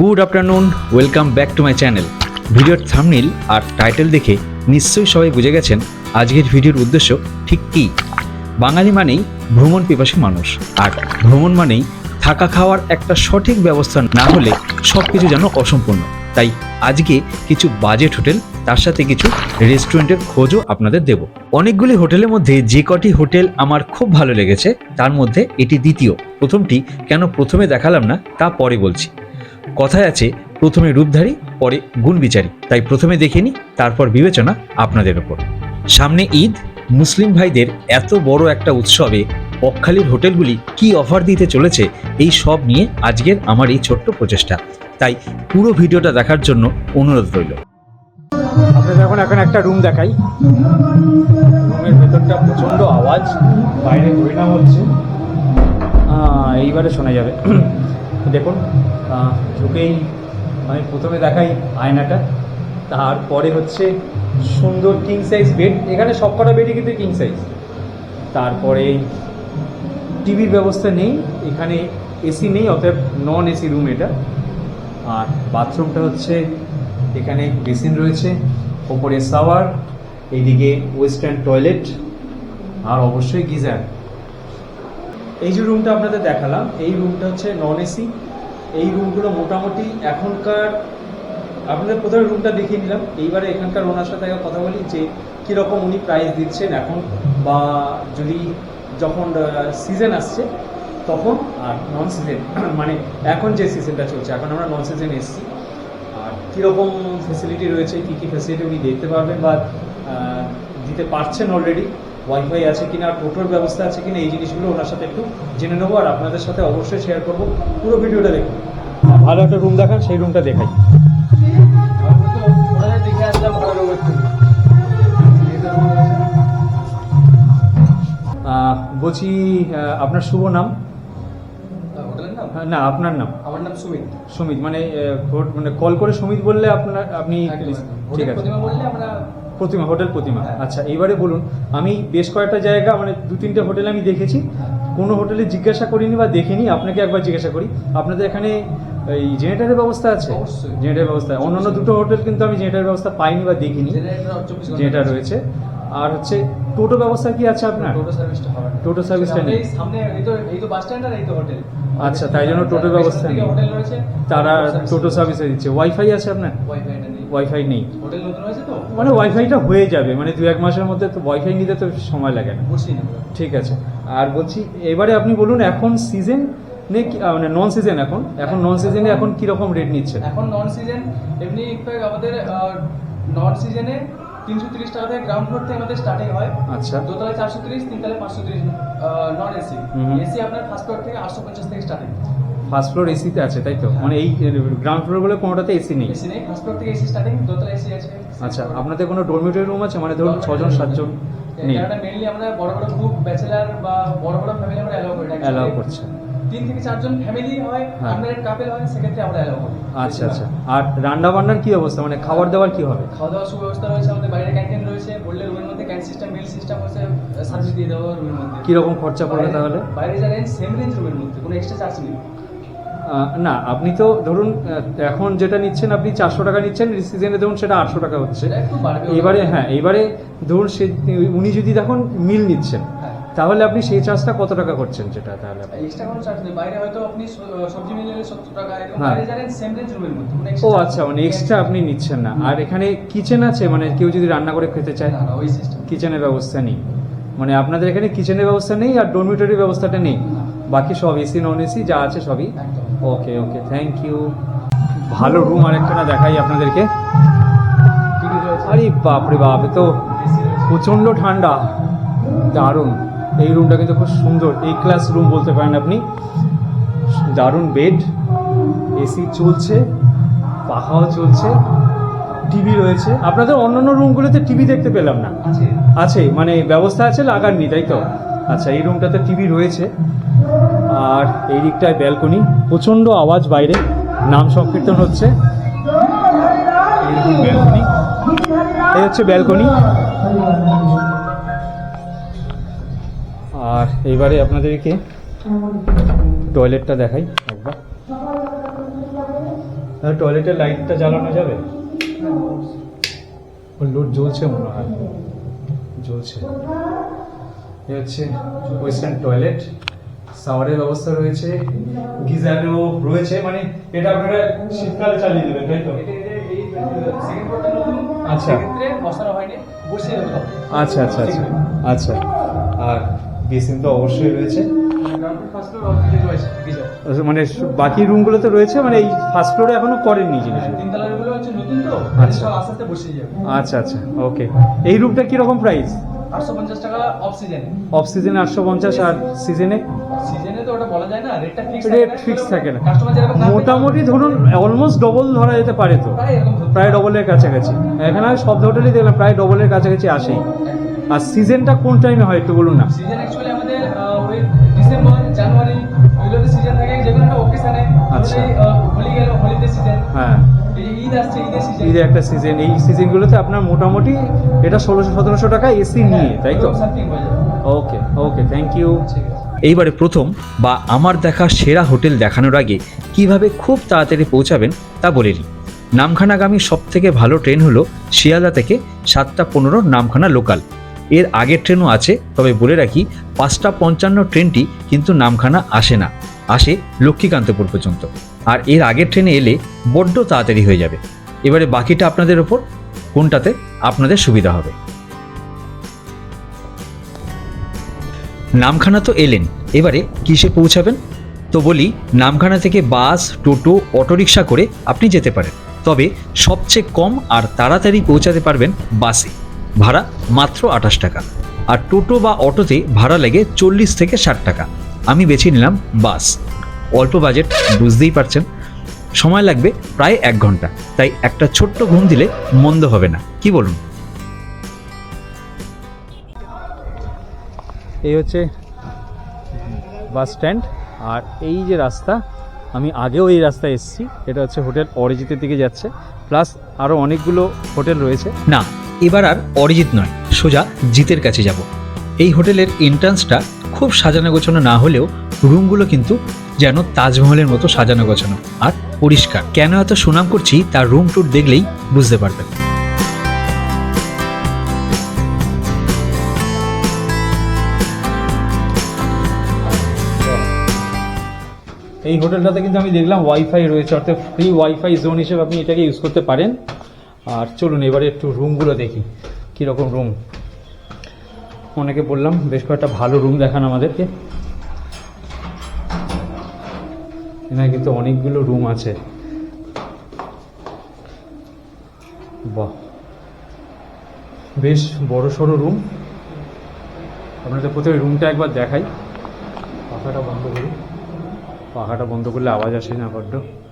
Good afternoon welcome back to my channel ভিডিওর thumbnail আর title দেখে নিশ্চয়ই সবাই বুঝে গেছেন আজকের ভিডিওর উদ্দেশ্য ঠিক কী? বাঙালি মানেই ভ্রমণ পিপাসী মানুষ, আর ভ্রমণ মানেই থাকা খাওয়ার একটা সঠিক ব্যবস্থা না হলে সব কিছু যেন অসম্পূর্ণ। তাই আজকে কিছু বাজেট হোটেল, তার সাথে কিছু রেস্টুরেন্টের খোঁজও আপনাদের দেব। অনেকগুলি হোটেলের মধ্যে যে কটি হোটেল আমার খুব ভালো লেগেছে, তার মধ্যে এটি দ্বিতীয়। প্রথমটি কেন প্রথমে দেখালাম না, তা পরে বলছি। কথায় আছে, প্রথমে রূপধারী, পরে গুণবিচারী। তাই প্রথমে দেখে নিই, তারপর বিবেচনা আপনাদের ওপর সামনে ঈদ, মুসলিম ভাইদের এত বড় একটা উৎসবে পক্ষালির হোটেলগুলি কি অফার দিতে চলেছে, এই সব নিয়ে আজকের আমার এই ছোট্ট প্রচেষ্টা। তাই পুরো ভিডিওটা দেখার জন্য অনুরোধ রইল। আপনাদের এখন এখন একটা রুম দেখাই। রুমের ভেতরটা প্রচণ্ড আওয়াজ, বাইরে হচ্ছে। এইবারে শোনা যাবে। দেখুন ঢুকেই আমি প্রথমে দেখাই আয়নাটা, তারপরে হচ্ছে সুন্দর কিং সাইজ বেড এখানে সব কটা বেডই কিন্তু কিং সাইজ তারপরে টিভির ব্যবস্থা নেই, এখানে এসি নেই, অতএব নন এসি রুম এটা। আর বাথরুমটা হচ্ছে, এখানে বেসিন রয়েছে, ওপরে সাওয়ার এইদিকে ওয়েস্টার্ন টয়লেট আর অবশ্যই গিজার। এই যে রুমটা আপনাদের দেখালাম, এই রুমটা হচ্ছে নন এসি এই রুমগুলো মোটামুটি এখনকার, আপনাদের প্রথমে রুমটা দেখিয়ে নিলাম। এইবারে এখানকার ওনার সাথে কথা বলি যে কীরকম উনি প্রাইস দিচ্ছেন এখন, বা যদি যখন সিজন আসছে, তখন আর নন সিজন মানে এখন যে সিজনটা চলছে, এখন আমরা নন সিজন এসছি। আর কীরকম ফেসিলিটি রয়েছে, কী কী ফেসিলিটি উনি দেখতে পারবেন বা দিতে পারছেন অলরেডি ওয়াইফাই আছে কিনা টোটোর ব্যবস্থা আছে কিনা এই জিনিসগুলো ওনার সাথে একটু জেনে নেব আর আপনাদের সাথে অবশ্যই শেয়ার করব। পুরো ভিডিওটা দেখুন। ভালো একটা রুম দেখান সেই রুমটা দেখাই। বলছি আপনার শুভ নাম? না আপনার নাম? আমার নাম সুমিত। সুমিত মানে মানে কল করে সুমিত বললে আপনার আপনি ঠিক আছে। প্রতিমা বললে আমরা প্রতিমা হোটেল প্রতিমা। আচ্ছা এইবারে বলুন আমি বেশ কয়েকটা জায়গা মানে দু তিনটে হোটেল আমি দেখেছি। কোনো হোটেলে জিজ্ঞাসা করিনি বা দেখিনি আপনাকে একবার জিজ্ঞাসা করি। আপনাদের এখানে এই জেনারেটারের ব্যবস্থা আছে। জেনারেটারের ব্যবস্থা অন্যান্য দুটো হোটেল কিন্তু আমি জেনারেটারের ব্যবস্থা পাইনি বা দেখিনি। জেনারেটর রয়েছে। আর হচ্ছে টোটো ব্যবস্থা কি আছে আপনার? টোটো সার্ভিসটা নেই। সামনে এই তো এই তো বাস স্ট্যান্ড আর এই তো হোটেল আচ্ছা, তাই জন্য টোটোর ব্যবস্থা নেই। হোটেল রয়েছে। তারা টোটো সার্ভিসে দিচ্ছে। ওয়াইফাই আছে আপনার? ওয়াইফাই নেই। মানে ওয়াইফাইটা হয়ে যাবে মানে দু এক মাসের মধ্যে তো ওয়াইফাই নিতে তো সময় লাগে না। ঠিক আছে। আর বলছি এবারে আপনি বলুন এখন সিজন নে মানে নন সিজন এখন? এখন নন সিজনে এখন কি রকম রেট নিচ্ছেন এখন নন সিজন এমনি আমাদের নন সিজনে তিনশো তিরিশ টাকা থেকে গ্রাউন্ড ফ্লোর থেকে আমাদের স্টার্টিং হয়। আচ্ছা। দোতলায় চারশো তিরিশ তিনতলায় পাঁচশো তিরিশ নন এসি। এসি আপনার ফার্স্ট ফ্লোর থেকে আটশো পঞ্চাশ থেকে স্টার্টিং ফার্স্ট ফ্লোর এসিতে আছে তাই তো? মানে এই গ্রাউন্ড ফ্লোর বলে কোনোটাতে এসি নেই? এসি নেই ফার্স্ট ফ্লোর থেকে এসি স্টার্টিং দোতলা এসি আছে। আচ্ছা আপনাদের কোনো ডরমিটরি রুম আছে? মানে ধরুন ছজন সাতজন নেই। এটা মেইনলি আমরা বড় বড় গ্রুপ ব্যাচেলার বা বড় বড় ফ্যামিলি আমরা অ্যালাউ করি অ্যালাউ করছে। তিন থেকে চারজন ফ্যামিলি হয় হ্যাঁ। আনম্যারিড কাপেল হয় সেক্ষেত্রে আমরা অ্যালাউ করি। আচ্ছা আচ্ছা। আর রান্না বান্নার কি অবস্থা? মানে খাবার দাবার কি হবে? খাওয়া দাওয়ার সুব্যবস্থা রয়েছে আমাদের বাইরে ক্যান্টিন রয়েছে বললে রুমের মধ্যে ক্যান্টিন সিস্টেম মিল সিস্টেম হচ্ছে সার্ভিস দিয়ে দেওয়া রুমের মধ্যে। কি রকম খরচা পড়বে তাহলে? বাইরে যা রেঞ্জ সেম রেঞ্জ রুমের মধ্যে কোনো এক্সট্রা চার্জ নেই। না আপনি তো ধরুন এখন যেটা নিচ্ছেন আপনি চারশো টাকা নিচ্ছেন সিজনে ধরুন সেটা আটশো টাকা হচ্ছে। এবারে হ্যাঁ এবারে ধরুন সে উনি যদি দেখুন মিল নিচ্ছেন হ্যাঁ। তাহলে আপনি সেই চার্জটা কত টাকা করছেন যেটা তাহলে বাইরে হয়তো আপনি সবজি মিল নিলে সত্তর টাকা এরকম হ্যাঁ। বাইরে জানেন সেম রুমের মধ্যে। কোনো ও আচ্ছা মানে এক্সট্রা আপনি নিচ্ছেন না। আর এখানে কিচেন আছে মানে কেউ যদি রান্না করে খেতে চায় ওই সিস্টেম কিচেনের ব্যবস্থা নেই। মানে আপনাদের এখানে কিচেনের ব্যবস্থা নেই আর ডরমিটরি ব্যবস্থাটা নেই। বাকি সব এসি নন এসি যা আছে সবই? ওকে ওকে থ্যাংক ইউ ভালো রুম আরেকখানা দেখাই আপনাদেরকে। আরে বাপরে বাপ তো প্রচণ্ড ঠান্ডা। দারুণ। এই রুমটা কিন্তু খুব সুন্দর। এই ক্লাস রুম বলতে পারেন আপনি। দারুণ বেড এসি চলছে পাখাও চলছে টিভি রয়েছে। আপনাদের অন্যান্য রুমগুলোতে টিভি দেখতে পেলাম না। আছে। আছে মানে ব্যবস্থা আছে লাগাননি তাই তো? আচ্ছা এই রুমটাতে টিভি রয়েছে। আর এই দিকটায় ব্যালকনি, প্রচণ্ড আওয়াজ বাইরে, নাম সংকীর্তন হচ্ছে। ব্যালকনি। এই হচ্ছে ব্যালকনি। আর এইবারে আপনাদেরকে টয়লেটটা দেখাই একবার। টয়লেটের লাইটটা জ্বালানো যাবে? লোড জ্বলছে মনে হয়। জ্বলছে। এ হচ্ছে ওয়েস্টার্ন টয়লেট। শাওয়ারের ব্যবস্থা রয়েছে গিজারও রয়েছে মানে এটা আপনারা শীতকালে চালিয়ে দেবেন তাই তো? আচ্ছা। দেবো আচ্ছা আচ্ছা আচ্ছা আচ্ছা। আর বেসিন তো অবশ্যই রয়েছে। আচ্ছা, মানে বাকি রুমগুলোতে রয়েছে মানে এই ফার্স্ট ফ্লোরে এখনও করেননি নতুন তো আচ্ছা। আচ্ছা আচ্ছা ওকে। এই রুমটা কীরকম প্রাইস আটশো পঞ্চাশ টাকা অফ সিজন অফ সিজনে আটশো পঞ্চাশ আর সিজনে সিজনে তো ওটা বলা যায় না রেটটা ফিক্স রেট ফিক্স থাকে না। মোটামুটি ধরুন অলমোস্ট ডবল ধরা যেতে পারে তো। প্রায় ডবলের কাছাকাছি। এখানে আমি সব হোটেলই দেখলাম প্রায় ডবলের কাছাকাছি আসেই। আর সিজনটা কোন টাইমে হয় একটু বলুন না। সিজন অ্যাকচুয়ালি আমাদের ওই ডিসেম্বর জানুয়ারি ওইগুলোতে সিজন থাকে যেগুলো একটা অকেশনে আচ্ছা। ঈদের ঈদে একটা সিজন এই সিজনগুলোতে আপনার মোটামুটি এটা ষোলোশো সতেরোশো টাকা এসি নিয়ে তাই তো? ওকে ওকে থ্যাংক ইউ এইবারে প্রথম বা আমার দেখা সেরা হোটেল দেখানোর আগে কীভাবে খুব তাড়াতাড়ি পৌঁছাবেন তা বলে নিই। নামখানাগামী সব থেকে ভালো ট্রেন হলো শিয়ালদা থেকে সাতটা পনেরো নামখানা লোকাল। এর আগের ট্রেনও আছে, তবে বলে রাখি পাঁচটা পঞ্চান্ন ট্রেনটি কিন্তু নামখানা আসে না, আসে লক্ষ্মীকান্তপুর পর্যন্ত। আর এর আগের ট্রেনে এলে বড্ড তাড়াতাড়ি হয়ে যাবে। এবারে বাকিটা আপনাদের ওপর, কোনটাতে আপনাদের সুবিধা হবে। নামখানা তো এলেন, এবারে কিসে পৌঁছাবেন? তো বলি, নামখানা থেকে বাস, টোটো, অটোরিকশা করে আপনি যেতে পারেন। তবে সবচেয়ে কম আর তাড়াতাড়ি পৌঁছাতে পারবেন বাসে। ভাড়া মাত্র আঠাশ টাকা। আর টোটো বা অটোতে ভাড়া লাগে চল্লিশ থেকে ষাট টাকা। আমি বেছে নিলাম বাস। অল্প বাজেট বুঝতেই পারছেন? সময় লাগবে প্রায় এক ঘণ্টা। তাই একটা ছোট্ট ঘুম দিলে মন্দ হবে না। কি বলুন? এই হচ্ছে বাস স্ট্যান্ড। আর এই যে রাস্তা আমি আগেও এই রাস্তায় এসেছি। এটা হচ্ছে হোটেল অরিজিতের দিকে যাচ্ছে। প্লাস আরও অনেকগুলো হোটেল রয়েছে। না এবার আর অরিজিৎ নয়, সোজা জিতের কাছে যাব। এই হোটেলের এন্ট্রান্সটা খুব সাজানো গোছানো না হলেও রুমগুলো কিন্তু যেন তাজমহলের মতো সাজানো গোছানো আর পরিষ্কার। কেন এত সুনাম করছি তার রুম ট্যুর দেখলেই বুঝতে পারবেন। এই হোটেলটাতে কিন্তু আমি দেখলাম ওয়াইফাই রয়েছে, অর্থাৎ ফ্রি ওয়াইফাই জোন হিসেবে আপনি এটাকে ইউজ করতে পারেন। আর চলুন, এবারে একটু রুমগুলো দেখি। কীরকম রুম অনেকে বললাম, বেশ কয়েকটা ভালো রুম দেখান আমাদেরকে। এখানে কিন্তু অনেকগুলো রুম আছে। বাহ। বেশ বড় সড়ো রুম আপনাদের প্রথমে রুমটা একবার দেখাই। পাখাটা বন্ধ করি। পাখাটা বন্ধ করলে আওয়াজ আসে না বড্ড।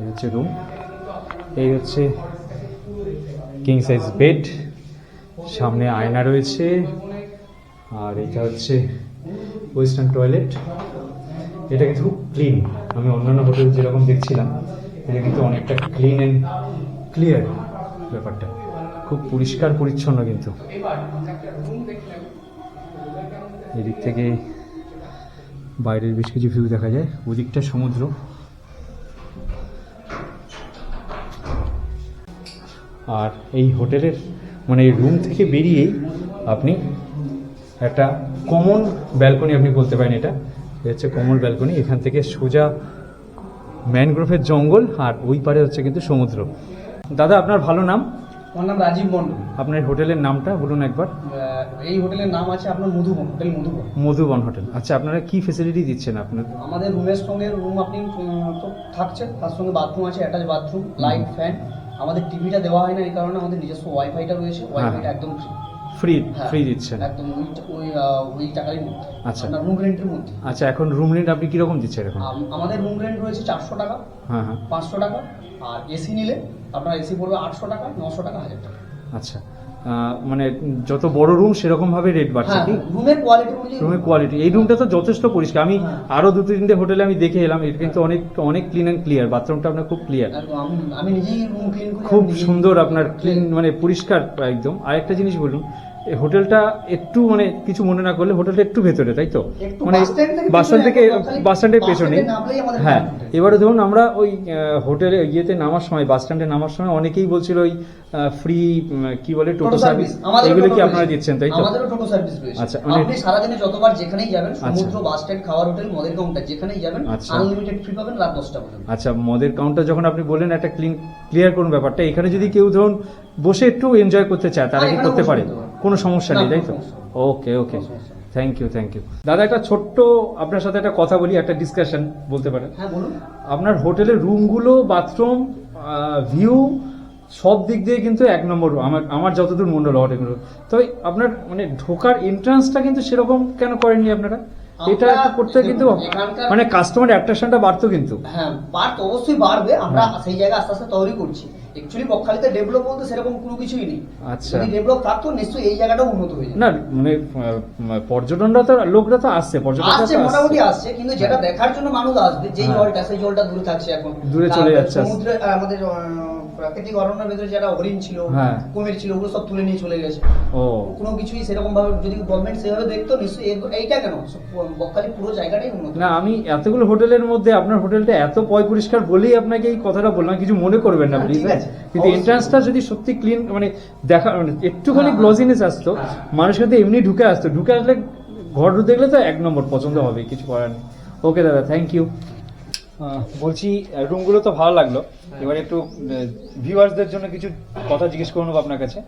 এই হচ্ছে রুম এই হচ্ছে কিং সাইজ বেড সামনে আয়না রয়েছে। আর এটা হচ্ছে ওয়েস্টার্ন টয়লেট এটা কিন্তু খুব ক্লিন আমি অন্যান্য হোটেল যেরকম দেখছিলাম, এটা কিন্তু অনেকটা ক্লিন অ্যান্ড ক্লিয়ার ব্যাপারটা। খুব পরিষ্কার, পরিচ্ছন্ন কিন্তু। এদিক থেকে বাইরের বেশ কিছু ভিউ দেখা যায়। ওদিকটা সমুদ্র। আর এই হোটেলের মানে এই রুম থেকে বেরিয়েই আপনি একটা কমন ব্যালকনি আপনি বলতে পারেন এটা। হচ্ছে কমন ব্যালকনি এখান থেকে সোজা ম্যানগ্রোভের জঙ্গল আর ওই পারে হচ্ছে কিন্তু সমুদ্র। দাদা আপনার ভালো নাম? আমার নাম রাজীব মন্ডল। আপনার হোটেলের নামটা বলুন একবার। এই হোটেলের নাম আছে আপনার মধুবন হোটেল মধুবন। মধুবন হোটেল। আচ্ছা আপনারা কি ফেসিলিটি দিচ্ছেন আপনার? আমাদের রুমের সঙ্গে রুম আপনি থাকছে তার সঙ্গে বাথরুম আছে অ্যাটাচ বাথরুম লাইট ফ্যান আমাদের টিভিটা দেওয়া হয় না এই কারণে আমাদের নিজস্ব ওয়াইফাইটা রয়েছে ওয়াইফাইটা একদম ফ্রি। হ্যাঁ, ফ্রি দিচ্ছেন। একদম ওই ওই ওই টাকারই মধ্যে আচ্ছা। আপনার রুম রেন্টের মধ্যে। আচ্ছা এখন রুম রেন্ট আপনি কি রকম দিচ্ছেন এখন? আমাদের রুম রেন্ট রয়েছে চারশো টাকা হ্যাঁ হ্যাঁ। পাঁচশো টাকা আর এসি নিলে আপনার এসি পড়বে আটশো টাকা নশো টাকা হাজার টাকা। আচ্ছা। মানে যত বড় রুম সেরকম ভাবে রেট বাড়ছে হ্যাঁ কি? রুমের কোয়ালিটি রুমের কোয়ালিটি এই রুমটা তো যথেষ্ট পরিষ্কার। আমি আরও দু তিনটে হোটেলে আমি দেখে এলাম এটা কিন্তু অনেক অনেক ক্লিন অ্যান্ড ক্লিয়ার বাথরুমটা আপনার খুব ক্লিয়ার আমি নিজেই রুম ক্লিন খুব সুন্দর আপনার ক্লিন মানে পরিষ্কার একদম। আরেকটা জিনিস বলুন এই হোটেলটা একটু মানে কিছু মনে না করলে হোটেলটা একটু ভেতরে তাই তো? মানে বাস স্ট্যান্ড থেকে বাস স্ট্যান্ডের পেছনে হ্যাঁ এবারে ধরুন আমরা ওই হোটেলে ইয়েতে নামার সময় বাস স্ট্যান্ডে নামার সময় অনেকেই বলছিল ওই ফ্রি কি বলে টোটো সার্ভিস এগুলো কি আপনারা দিচ্ছেন তাই তো? আমাদেরও টোটো সার্ভিস রয়েছে। আচ্ছা, মানে- আপনি সারাদিনে যতবার যেখানেই যাবেন আচ্ছা। সমুদ্র বাস স্ট্যান্ড খাওয়ার হোটেল মদের কাউন্টার যেখানেই যাবেন আচ্ছা। আনলিমিটেড ফ্রি পাবেন রাত দশটা পর্যন্ত। আচ্ছা মদের কাউন্টার যখন আপনি বললেন একটা ক্লিন ক্লিয়ার করুন ব্যাপারটা। এখানে যদি কেউ ধরুন বসে একটু এনজয় করতে চায় তারা হ্যাঁ, কি করতে পারে। কোনো সমস্যা নেই তাই তো? Okay okay. Thank you thank you দাদা একটা ছোট্ট আপনার সাথে একটা কথা বলি একটা ডিসকাশন বলতে পারেন। হ্যাঁ আপনার হোটেলের রুমগুলো বাথরুম ভিউ সব দিক দিয়ে কিন্তু এক নম্বর আমার আমার যতদূর মনে হলো হোটেলগুলো তবে আপনার মানে ঢোকার এন্ট্রান্সটা কিন্তু সেরকম কেন করেননি আপনারা? এটা করতে কিন্তু মানে কাস্টমার অ্যাট্রাকশনটা বাড়তো কিন্তু। হ্যাঁ পার্ট অবশ্যই বাড়বে। আমরা হ্যাঁ। সেই জায়গা আস্তে আস্তে তৈরি করছি। অ্যাকচুয়ালি বকখালিতে ডেভেলপ বলতে সেরকম কোনো কিছুই নেই। আচ্ছা। যদি ডেভেলপ থাকতো নিশ্চয়ই এই জায়গাটাও উন্নত হয়ে যেত না মানে পর্যটনরা তো লোকরা তো আসছে পর্যটকরা আসছে মোটামুটি আসছে কিন্তু যেটা দেখার জন্য মানুষ আসবে যেই হ্যাঁ। জলটা সেই জলটা দূরে থাকছে এখন। দূরে চলে যাচ্ছে। সমুদ্রে আমাদের প্রাকৃতিক অরণ্যের ভেতরে যারা হরিণ ছিল হ্যাঁ। কুমির ছিল ওগুলো সব তুলে নিয়ে চলে গেছে। ও। কোনো কিছুই সেরকম ভাবে যদি গভর্নমেন্ট সেভাবে দেখতো নিশ্চয়ই এইটা কেন? বকখালি পুরো জায়গাটাই উন্নত। না আমি এতগুলো হোটেলের মধ্যে আপনার হোটেলটা এত পয় পরিষ্কার বলেই আপনাকে এই কথাটা বললাম কিছু মনে করবেন না হ্যাঁ, প্লিজ কিন্তু। এন্ট্রান্সটা যদি সত্যি ক্লিন মানে দেখা মানে একটুখানি হ্যাঁ, গ্লজিনেস আসতো হ্যাঁ। মানুষ কিন্তু এমনি ঢুকে আসতো। ঢুকে আসলে ঘর দেখলে তো এক নম্বর পছন্দ হবে কিছু করার নেই। ওকে দাদা থ্যাংক ইউ বলছি রুমগুলো তো ভালো লাগল। এবার একটু ভিউয়ার্সদের জন্য কিছু কথা জিজ্ঞেস করে নেব আপনার কাছে।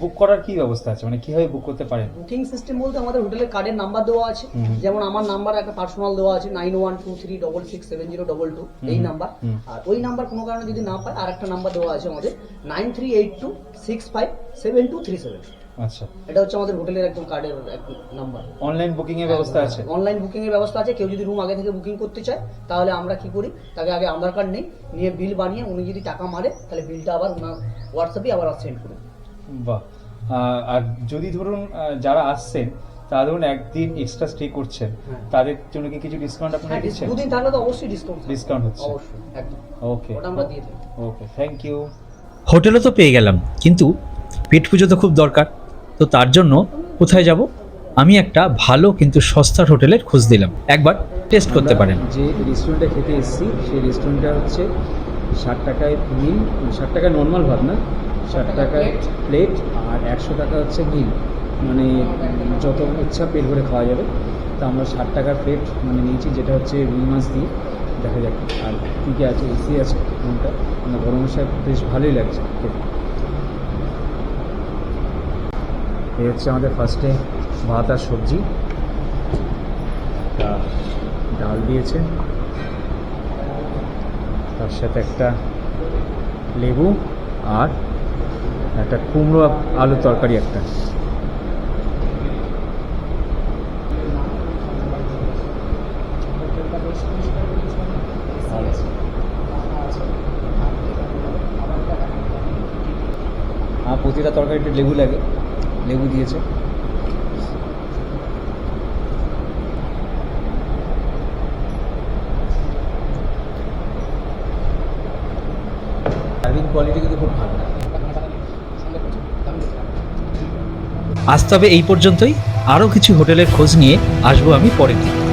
বুক করার কি ব্যবস্থা আছে? মানে কীভাবে বুক করতে পারেন? বুকিং সিস্টেম বলতে আমাদের হোটেলের কার্ডের নাম্বার দেওয়া আছে। যেমন আমার নাম্বার একটা পার্সোনাল দেওয়া আছে nine one two three double six seven zero double two এই নাম্বার আর ওই নাম্বার কোনো কারণে যদি না পায় আর একটা নাম্বার দেওয়া আছে আমাদের nine three eight two six five seven two three seven আচ্ছা। এটা হচ্ছে আমাদের হোটেলের একদম কার্ডের নাম্বার অনলাইন বুকিং এর ব্যবস্থা আছে? অনলাইন বুকিং এর ব্যবস্থা আছে কেউ যদি রুম আগে থেকে বুকিং করতে চায় তাহলে আমরা কি করি? তাকে আগে আধার কার্ড নেই নিয়ে বিল বানিয়ে উনি যদি টাকা মারে তাহলে বিলটা আবার ওনার হোয়াটসঅ্যাপে আবার সেন্ড করি বাহ। আর যদি ধরুন যারা আসছেন তারা ধরুন একদিন এক্সট্রা স্টে করছেন হ্যাঁ। তাদের জন্য কি কিছু ডিসকাউন্ট আপনারা হ্যাঁ দিচ্ছেন? দুদিন থাকলে তো অবশ্যই ডিসকাউন্ট ডিসকাউন্ট হচ্ছে। অবশ্যই একদম। ওকে ওটা আমরা দিয়ে দিই ওকে থ্যাংক ইউ হোটেলও তো পেয়ে গেলাম কিন্তু পেট পুজো তো খুব দরকার। তো তার জন্য কোথায় যাব? আমি একটা ভালো কিন্তু সস্তার হোটেলের খোঁজ দিলাম। একবার টেস্ট করতে পারেন। যে রেস্টুরেন্টে খেতে এসেছি সেই রেস্টুরেন্টটা হচ্ছে ষাট টাকায় মিল ষাট টাকায় নর্মাল ভাত না ষাট টাকায় প্লেট আর একশো টাকা হচ্ছে মিল মানে যত ইচ্ছা পেট ভরে খাওয়া যাবে। তা আমরা ষাট টাকার প্লেট মানে নিয়েছি যেটা হচ্ছে রুই মাছ দিয়ে। দেখা যাক আর কী কী আছে এসি আছে রুমটা মানে গরমের সাথে বেশ ভালোই লাগছে খেতে। এই হচ্ছে আমাদের ফার্স্টে ভাত আর সবজি। ডাল দিয়েছে। তার সাথে একটা লেবু আর একটা কুমড়ো আলু তরকারি একটা। আর প্রতিটা তরকারিতে লেবু লাগে। লেবু দিয়েছে। কোয়ালিটি কিন্তু খুব ভালো। আজ তবে এই পর্যন্তই। আরও কিছু হোটেলের খোঁজ নিয়ে আসব আমি পরের দিন।